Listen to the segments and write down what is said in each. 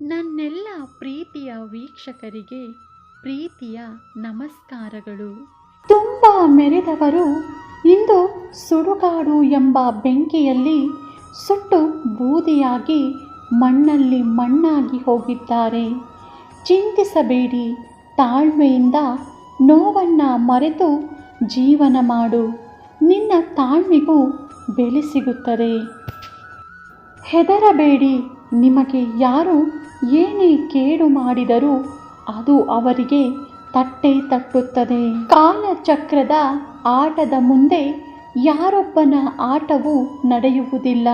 ನನ್ನೆಲ್ಲ ಪ್ರೀತಿಯ ವೀಕ್ಷಕರಿಗೆ ಪ್ರೀತಿಯ ನಮಸ್ಕಾರಗಳು. ತುಂಬ ಮೆರೆದವರು ಇಂದು ಸುಡುಗಾಡು ಎಂಬ ಬೆಂಕಿಯಲ್ಲಿ ಸುಟ್ಟು ಬೂದಿಯಾಗಿ ಮಣ್ಣಲ್ಲಿ ಮಣ್ಣಾಗಿ ಹೋಗಿದ್ದಾರೆ. ಚಿಂತಿಸಬೇಡಿ, ತಾಳ್ಮೆಯಿಂದ ನೋವನ್ನು ಮರೆತು ಜೀವನ ಮಾಡು. ನಿನ್ನ ತಾಳ್ಮೆಗೂ ಬೆಲೆ ಸಿಗುತ್ತದೆ. ಹೆದರಬೇಡಿ, ನಿಮಗೆ ಯಾರು ಏನೇ ಕೇಡು ಮಾಡಿದರೂ ಅದು ಅವರಿಗೆ ತಟ್ಟೆ ತಟ್ಟುತ್ತದೆ. ಕಾಲಚಕ್ರದ ಆಟದ ಮುಂದೆ ಯಾರೊಬ್ಬನ ಆಟವು ನಡೆಯುವುದಿಲ್ಲ.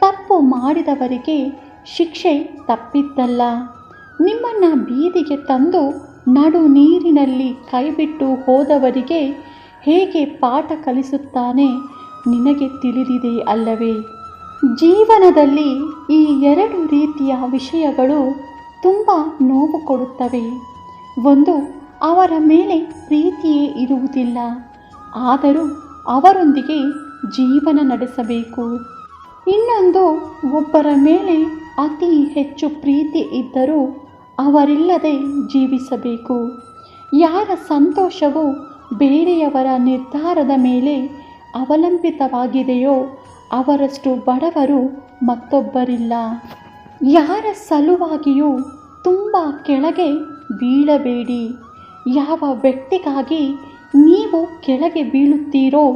ತಪ್ಪು ಮಾಡಿದವರಿಗೆ ಶಿಕ್ಷೆ ತಪ್ಪಿದ್ದಲ್ಲ. ನಿಮ್ಮನ್ನು ಬೀದಿಗೆ ತಂದು ನಡು ನೀರಿನಲ್ಲಿ ಕೈಬಿಟ್ಟು ಹೋದವರಿಗೆ ಹೇಗೆ ಪಾಠ ಕಲಿಸುತ್ತಾನೆ ನಿನಗೆ ತಿಳಿದಿದೆ ಅಲ್ಲವೇ. ಜೀವನದಲ್ಲಿ ಈ ಎರಡು ರೀತಿಯ ವಿಷಯಗಳು ತುಂಬ ನೋವು ಕೊಡುತ್ತವೆ. ಒಂದು, ಅವರ ಮೇಲೆ ಪ್ರೀತಿಯೇ ಇರುವುದಿಲ್ಲ. ಆದರೂ ಅವರೊಂದಿಗೆ ಜೀವನ ನಡೆಸಬೇಕು. ಇನ್ನೊಂದು, ಒಬ್ಬರ ಮೇಲೆ ಅತಿ ಹೆಚ್ಚು ಪ್ರೀತಿ ಇದ್ದರೂ ಅವರಿಲ್ಲದೆ ಜೀವಿಸಬೇಕು. ಯಾರ ಸಂತೋಷವು ಬೇರೆಯವರ ನಿರ್ಧಾರದ ಮೇಲೆ ಅವಲಂಬಿತವಾಗಿದೆಯೋ ಅವರಷ್ಟು ಬಡವರು ಮತ್ತೊಬ್ಬರಿಲ್ಲ. ಯಾರ ಸಲುವಾಗಿಯೂ ತುಂಬ ಕೆಳಗೆ ಬೀಳಬೇಡಿ. ಯಾವ ವ್ಯಕ್ತಿಗಾಗಿ ನೀವು ಕೆಳಗೆ ಬೀಳುತ್ತೀರೋ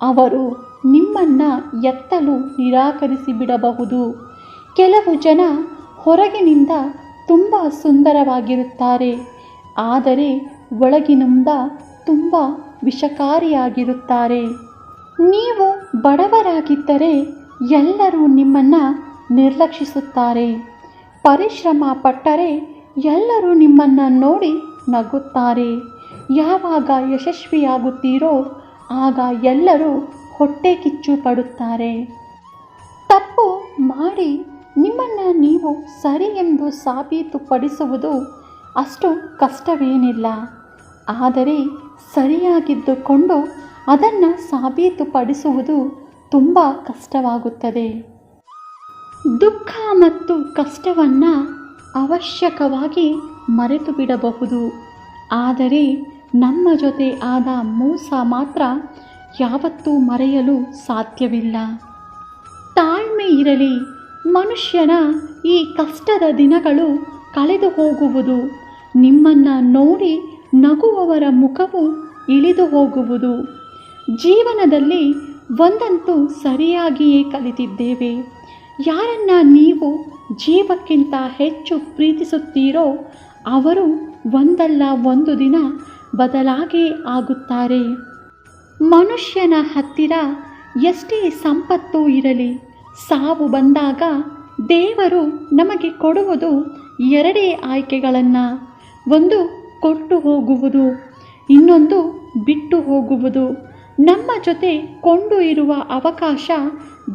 ಅವರು ನಿಮ್ಮನ್ನು ಎತ್ತಲು ನಿರಾಕರಿಸಿ ಬಿಡಬಹುದು ಕೆಲವು ಜನ ಹೊರಗಿನಿಂದ ತುಂಬ ಸುಂದರವಾಗಿರುತ್ತಾರೆ, ಆದರೆ ಒಳಗಿನಿಂದ ತುಂಬ ವಿಷಕಾರಿಯಾಗಿರುತ್ತಾರೆ. ನೀವು ಬಡವರಾಗಿದ್ದರೆ ಎಲ್ಲರೂ ನಿಮ್ಮನ್ನು ನಿರ್ಲಕ್ಷಿಸುತ್ತಾರೆ. ಪರಿಶ್ರಮ ಪಟ್ಟರೆ ಎಲ್ಲರೂ ನಿಮ್ಮನ್ನು ನೋಡಿ ನಗುತ್ತಾರೆ. ಯಾವಾಗ ಯಶಸ್ವಿಯಾಗುತ್ತೀರೋ ಆಗ ಎಲ್ಲರೂ ಹೊಟ್ಟೆ ಕಿಚ್ಚು ಪಡುತ್ತಾರೆ. ತಪ್ಪು ಮಾಡಿ ನಿಮ್ಮನ್ನು ನೀವು ಸರಿ ಎಂದು ಸಾಬೀತುಪಡಿಸುವುದು ಅಷ್ಟು ಕಷ್ಟವೇನಿಲ್ಲ. ಆದರೆ ಸರಿಯಾಗಿದ್ದುಕೊಂಡು ಅದನ್ನು ಸಾಬೀತುಪಡಿಸುವುದು ತುಂಬ ಕಷ್ಟವಾಗುತ್ತದೆ. ದುಃಖ ಮತ್ತು ಕಷ್ಟವನ್ನು ಅವಶ್ಯಕವಾಗಿ ಮರೆತು ಬಿಡಬಹುದು ಆದರೆ ನಮ್ಮ ಜೊತೆ ಆದ ಮೋಸ ಮಾತ್ರ ಯಾವತ್ತೂ ಮರೆಯಲು ಸಾಧ್ಯವಿಲ್ಲ. ತಾಳ್ಮೆ ಇರಲಿ. ಮನುಷ್ಯನ ಈ ಕಷ್ಟದ ದಿನಗಳು ಕಳೆದು ಹೋಗುವುದು. ನಿಮ್ಮನ್ನು ನೋಡಿ ನಗುವವರ ಮುಖವು ಇಳಿದು ಹೋಗುವುದು. ಜೀವನದಲ್ಲಿ ಒಂದಂತೂ ಸರಿಯಾಗಿಯೇ ಕಲಿತಿದ್ದೇವೆ. ಯಾರನ್ನ ನೀವು ಜೀವಕ್ಕಿಂತ ಹೆಚ್ಚು ಪ್ರೀತಿಸುತ್ತೀರೋ ಅವರು ಒಂದಲ್ಲ ಒಂದು ದಿನ ಬದಲಾಗೇ ಆಗುತ್ತಾರೆ. ಮನುಷ್ಯನ ಹತ್ತಿರ ಎಷ್ಟೇ ಸಂಪತ್ತು ಇರಲಿ, ಸಾವು ಬಂದಾಗ ದೇವರು ನಮಗೆ ಕೊಡುವುದು ಎರಡೇ ಆಯ್ಕೆಗಳನ್ನು. ಒಂದು ಕೊಟ್ಟು ಹೋಗುವುದು, ಇನ್ನೊಂದು ಬಿಟ್ಟು ಹೋಗುವುದು. ನಮ್ಮ ಜೊತೆ ಕೊಂಡು ಇರುವ ಅವಕಾಶ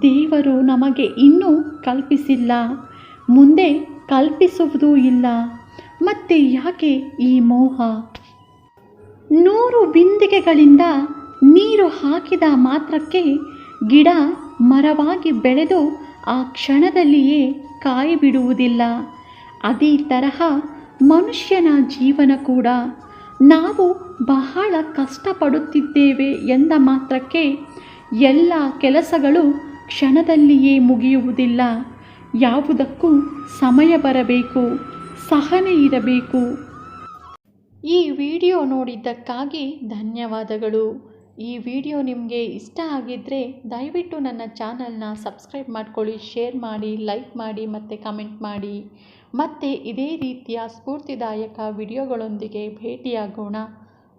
ದೇವರು ನಮಗೆ ಇನ್ನೂ ಕಲ್ಪಿಸಿಲ್ಲ. ಮುಂದೆ ಕಲ್ಪಿಸುವುದೂ ಇಲ್ಲ. ಮತ್ತೆ ಯಾಕೆ ಈ ಮೋಹ? ನೂರು ಬಿಂದಿಗೆಗಳಿಂದ ನೀರು ಹಾಕಿದ ಮಾತ್ರಕ್ಕೆ ಗಿಡ ಮರವಾಗಿ ಬೆಳೆದು ಆ ಕ್ಷಣದಲ್ಲಿಯೇ ಕಾಯಿ ಬಿಡುವುದಿಲ್ಲ ಅದೇ ತರಹ ಮನುಷ್ಯನ ಜೀವನ ಕೂಡ. ನಾವು ಬಹಳ ಕಷ್ಟಪಡುತ್ತಿದ್ದೇವೆ ಎಂದ ಮಾತ್ರಕ್ಕೆ ಎಲ್ಲ ಕೆಲಸಗಳು ಕ್ಷಣದಲ್ಲಿಯೇ ಮುಗಿಯುವುದಿಲ್ಲ. ಯಾವುದಕ್ಕೂ ಸಮಯ ಬರಬೇಕು, ಸಹನೆ ಇರಬೇಕು. ಈ ವಿಡಿಯೋ ನೋಡಿದ್ದಕ್ಕಾಗಿ ಧನ್ಯವಾದಗಳು. ಈ ವಿಡಿಯೋ ನಿಮಗೆ ಇಷ್ಟ ಆಗಿದ್ದರೆ ದಯವಿಟ್ಟು ನನ್ನ ಚಾನಲ್ನ ಸಬ್ಸ್ಕ್ರೈಬ್ ಮಾಡ್ಕೊಳ್ಳಿ, ಶೇರ್ ಮಾಡಿ, ಲೈಕ್ ಮಾಡಿ ಮತ್ತು ಕಮೆಂಟ್ ಮಾಡಿ. ಮತ್ತೆ ಇದೇ ರೀತಿಯ ಸ್ಫೂರ್ತಿದಾಯಕ ವಿಡಿಯೋಗಳೊಂದಿಗೆ ಭೇಟಿಯಾಗೋಣ.